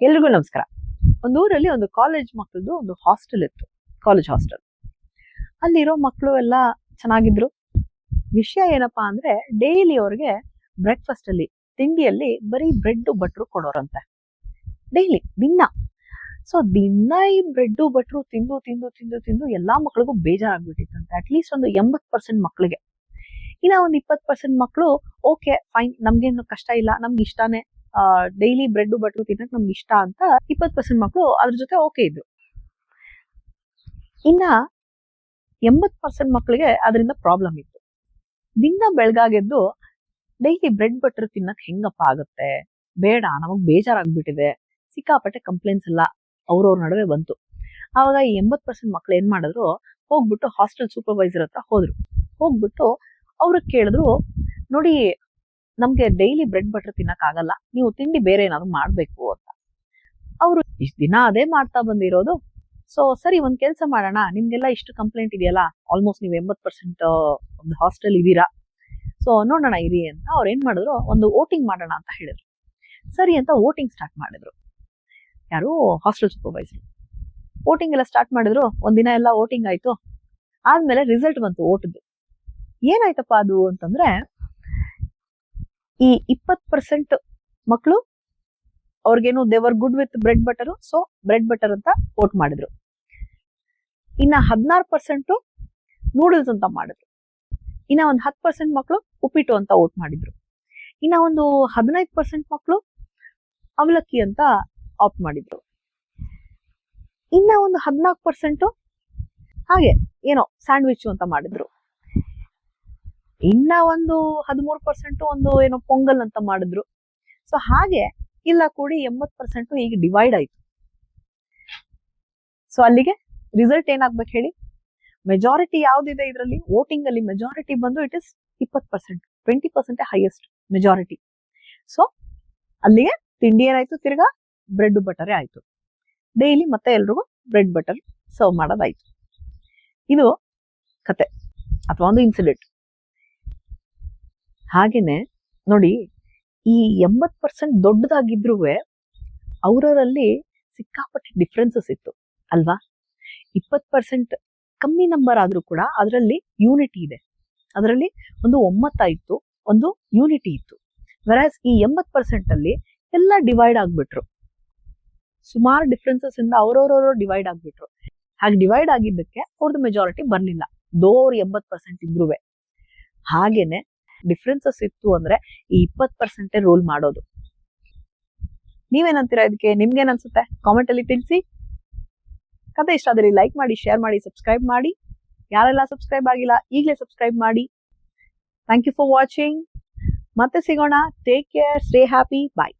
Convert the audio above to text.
ಎಲ್ರಿಗೂ ನಮಸ್ಕಾರ. ಒಂದು ಊರಲ್ಲಿ ಒಂದು ಕಾಲೇಜ್ ಮಕ್ಕಳದು ಒಂದು ಹಾಸ್ಟೆಲ್ ಇತ್ತು. ಕಾಲೇಜ್ ಹಾಸ್ಟೆಲ್ ಅಲ್ಲಿರೋ ಮಕ್ಕಳು ಎಲ್ಲ ಚೆನ್ನಾಗಿದ್ರು. ವಿಷಯ ಏನಪ್ಪಾ ಅಂದ್ರೆ ಡೈಲಿ ಅವ್ರಿಗೆ ಬ್ರೇಕ್ಫಾಸ್ಟ್ ಅಲ್ಲಿ, ತಿಂಡಿಯಲ್ಲಿ ಬರೀ ಬ್ರೆಡ್ ಬಟ್ರು ಕೊಡೋರಂತೆ. ಡೈಲಿ ದಿನ. ಸೊ ದಿನ ಈ ಬ್ರೆಡ್ ಬಟ್ರು ತಿಂದು ತಿಂದು ತಿಂದು ತಿಂದು ಎಲ್ಲಾ ಮಕ್ಳಿಗೂ ಬೇಜಾರಾಗ್ಬಿಟ್ಟಿತ್ತಂತೆ. ಅಟ್ಲೀಸ್ಟ್ ಒಂದು ಎಂಬತ್ ಪರ್ಸೆಂಟ್ ಮಕ್ಳಿಗೆ. ಇನ್ನ ಒಂದು ಇಪ್ಪತ್ತು ಪರ್ಸೆಂಟ್ ಮಕ್ಕಳು ಓಕೆ ಫೈನ್ ನಮ್ಗೇನು ಕಷ್ಟ ಇಲ್ಲ, ನಮ್ಗೆ ಇಷ್ಟಾನೇ. ಡೈಲಿ ಬ್ರೆಡ್ ಬಟ್ರು ತಿನ್ನಕ್ ನಮ್ಗೆ ಇಷ್ಟ ಅಂತ ಇಪ್ಪತ್ ಪರ್ಸೆಂಟ್ ಮಕ್ಕಳು ಅದ್ರ ಜೊತೆ ಓಕೆ ಇದ್ರು. ಇನ್ನ ಎಂಬತ್ ಪರ್ಸೆಂಟ್ ಮಕ್ಕಳಿಗೆ ಅದರಿಂದ ಪ್ರಾಬ್ಲಮ್ ಇತ್ತು. ದಿನ ಬೆಳಗಾಗೆದ್ದು ಡೈಲಿ ಬ್ರೆಡ್ ಬಟ್ರು ತಿನ್ನಕ್ ಹೆಂಗಪ್ಪ ಆಗುತ್ತೆ? ಬೇಡ, ನಮಗ್ ಬೇಜಾರಾಗ್ಬಿಟ್ಟಿದೆ. ಸಿಕ್ಕಾಪಟ್ಟೆ ಕಂಪ್ಲೇಂಟ್ಸ್ ಎಲ್ಲ ಅವ್ರವ್ರ ನಡುವೆ ಬಂತು. ಆವಾಗ ಈ ಎಂಬತ್ ಪರ್ಸೆಂಟ್ ಮಕ್ಳು ಏನ್ ಮಾಡಿದ್ರು, ಹೋಗ್ಬಿಟ್ಟು ಹಾಸ್ಟೆಲ್ ಸೂಪರ್ವೈಸರ್ ಹತ್ರ ಹೋದ್ರು. ಹೋಗ್ಬಿಟ್ಟು ಅವ್ರಿಗೆ ಕೇಳಿದ್ರು, ನೋಡಿ ನಮ್ಗೆ ಡೈಲಿ ಬ್ರೆಡ್ ಬಟರ್ ತಿನ್ನಕ್ ಆಗಲ್ಲ. ನೀವು ತಿಂಡಿ ಬೇರೆ ಏನಾದ್ರು ಮಾಡಬೇಕು ಅಂತ. ಅವರು ಇಷ್ಟು ದಿನ ಅದೇ ಮಾಡ್ತಾ ಬಂದಿರೋದು. ಸೊ ಸರಿ, ಒಂದು ಕೆಲಸ ಮಾಡೋಣ. ನಿಮ್ಗೆಲ್ಲ ಇಷ್ಟು ಕಂಪ್ಲೇಂಟ್ ಇದೆಯಲ್ಲ? ಆಲ್ಮೋಸ್ಟ್ ನೀವು ಎಂಬತ್ ಪರ್ಸೆಂಟ್ ಒಂದು ಹಾಸ್ಟೆಲ್ ಇದೀರಾ ಸೊ ನೋಡೋಣ, ಇರಿ ಅಂತ ಅವ್ರು ಏನು ಮಾಡಿದ್ರು? ಒಂದು ವೋಟಿಂಗ್ ಮಾಡೋಣ ಅಂತ ಹೇಳಿದ್ರು. ಸರಿ ಅಂತ ವೋಟಿಂಗ್ ಸ್ಟಾರ್ಟ್ ಮಾಡಿದ್ರು. ಯಾರು ಹಾಸ್ಟೆಲ್ ಸೂಪರ್ವೈಸರ್ ವೋಟಿಂಗ್ ಎಲ್ಲ ಸ್ಟಾರ್ಟ್ ಮಾಡಿದ್ರು. ಒಂದಿನ ಎಲ್ಲ ವೋಟಿಂಗ್ ಆಯ್ತು. ಆದ್ಮೇಲೆ ರಿಸಲ್ಟ್ ಬಂತು ಓಟದ್ದು ಏನಾಯ್ತಪ್ಪ ಅದು ಅಂತಂದ್ರೆ ಈ ಇಪ್ಪತ್ ಪರ್ಸೆಂಟ್ ಮಕ್ಕಳು ಅವ್ರಿಗೇನು ದೇವರ್ good with bread butter so bread butter ಅಂತ ವೋಟ್ ಮಾಡಿದ್ರು. ಇನ್ನ ಹದಿನಾರು ಪರ್ಸೆಂಟ್ ನೂಡಲ್ಸ್ ಅಂತ ಮಾಡಿದ್ರು. ಇನ್ನ ಒಂದು ಹತ್ತು ಪರ್ಸೆಂಟ್ ಮಕ್ಕಳು ಉಪ್ಪಿಟ್ಟು ಅಂತ ವೋಟ್ ಮಾಡಿದ್ರು. ಇನ್ನ ಒಂದು ಹದಿನೈದು ಪರ್ಸೆಂಟ್ ಮಕ್ಕಳು ಅವಲಕ್ಕಿ ಅಂತ ಆಪ್ಟ್ ಮಾಡಿದ್ರು. ಇನ್ನ ಒಂದು ಹದಿನಾಲ್ಕು ಪರ್ಸೆಂಟ್ ಹಾಗೆ, ಏನೋ ಸ್ಯಾಂಡ್ವಿಚ್ ಅಂತ ಮಾಡಿದ್ರು. ಇನ್ನ ಒಂದು ಹದಿಮೂರು ಪರ್ಸೆಂಟ್ ಒಂದು ಏನೋ ಪೊಂಗಲ್ ಅಂತ ಮಾಡಿದ್ರು. ಸೊ ಹಾಗೆ ಇಲ್ಲ ಕೂಡಿ ಎಂಬತ್ ಪರ್ಸೆಂಟ್ ಈಗ ಡಿವೈಡ್ ಆಯ್ತು. ಸೊ ಅಲ್ಲಿಗೆ ರಿಸಲ್ಟ್ ಏನಾಗ್ಬೇಕು ಹೇಳಿ? ಮೆಜಾರಿಟಿ ಯಾವ್ದಿದೆ ಇದರಲ್ಲಿ? ವೋಟಿಂಗ್ ಅಲ್ಲಿ ಮೆಜಾರಿಟಿ ಬಂದು ಇಟ್ ಇಸ್ ಇಪ್ಪತ್ percent twenty percent highest majority so ಅಲ್ಲಿಗೆ ತಿಂಡಿ ಏನಾಯ್ತು ತಿರ್ಗಾ? ಬ್ರೆಡ್ ಬಟರೇ ಆಯ್ತು. ಡೈಲಿ ಮತ್ತೆ ಎಲ್ರಿಗೂ ಬ್ರೆಡ್ ಬಟರ್ ಸರ್ವ್ ಮಾಡೋದಾಯ್ತು. ಇದು ಕತೆ. ಅಥವಾ ಒಂದು ಇನ್ಸಿಡೆಂಟ್ ಹಾಗೇನೆ ನೋಡಿ, ಈ ಎಂಬತ್ತು ಪರ್ಸೆಂಟ್ ದೊಡ್ಡದಾಗಿದ್ರೂ ಅವರಲ್ಲಿ ಸಿಕ್ಕಾಪಟ್ಟೆ ಡಿಫ್ರೆನ್ಸಸ್ ಇತ್ತು, ಅಲ್ವಾ? ಇಪ್ಪತ್ ಪರ್ಸೆಂಟ್ ಕಮ್ಮಿ ನಂಬರ್ ಆದರೂ ಕೂಡ ಅದರಲ್ಲಿ ಯೂನಿಟಿ ಇದೆ. ಅದರಲ್ಲಿ ಒಂದು ಒಮ್ಮತ ಇತ್ತು, ಒಂದು ಯೂನಿಟಿ ಇತ್ತು. ವೆರಾಸ್ ಈ ಎಂಬತ್ ಪರ್ಸೆಂಟ್ ಅಲ್ಲಿ ಎಲ್ಲ ಡಿವೈಡ್ ಆಗ್ಬಿಟ್ರು. ಸುಮಾರು ಡಿಫ್ರೆನ್ಸಸ್ ಇಂದ ಅವ್ರವ್ರವ್ರು ಡಿವೈಡ್ ಆಗ್ಬಿಟ್ರು. ಹಾಗೆ ಡಿವೈಡ್ ಆಗಿದ್ದಕ್ಕೆ ಅವ್ರದ್ದು ಮೆಜಾರಿಟಿ ಬರಲಿಲ್ಲ. ದೋ ಅವ್ರು ಎಂಬತ್ ಪರ್ಸೆಂಟ್ ಇದ್ರೂ ಹಾಗೇನೆ ಡಿಫ್ರೆನ್ಸಸ್ ಇತ್ತು ಅಂದ್ರೆ ಈ ಇಪ್ಪತ್ ಪರ್ಸೆಂಟೇ ರೋಲ್ ಮಾಡೋದು. ನೀವೇನಂತೀರಾ ಇದಕ್ಕೆ? ನಿಮ್ಗೇನ್ ಅನ್ಸುತ್ತೆ ಕಾಮೆಂಟ್ ಅಲ್ಲಿ ತಿಳಿಸಿ. ಕತೆ ಇಷ್ಟ ಆದ್ರೆ ಲೈಕ್ ಮಾಡಿ ಶೇರ್ ಮಾಡಿ ಸಬ್ಸ್ಕ್ರೈಬ್ ಮಾಡಿ. ಯಾರೆಲ್ಲ ಸಬ್ಸ್ಕ್ರೈಬ್ ಆಗಿಲ್ಲ, ಈಗಲೇ ಸಬ್ಸ್ಕ್ರೈಬ್ ಮಾಡಿ. ಥ್ಯಾಂಕ್ ಯು ಫಾರ್ ವಾಚಿಂಗ್ ಮತ್ತೆ ಸಿಗೋಣ. Take care stay happy bye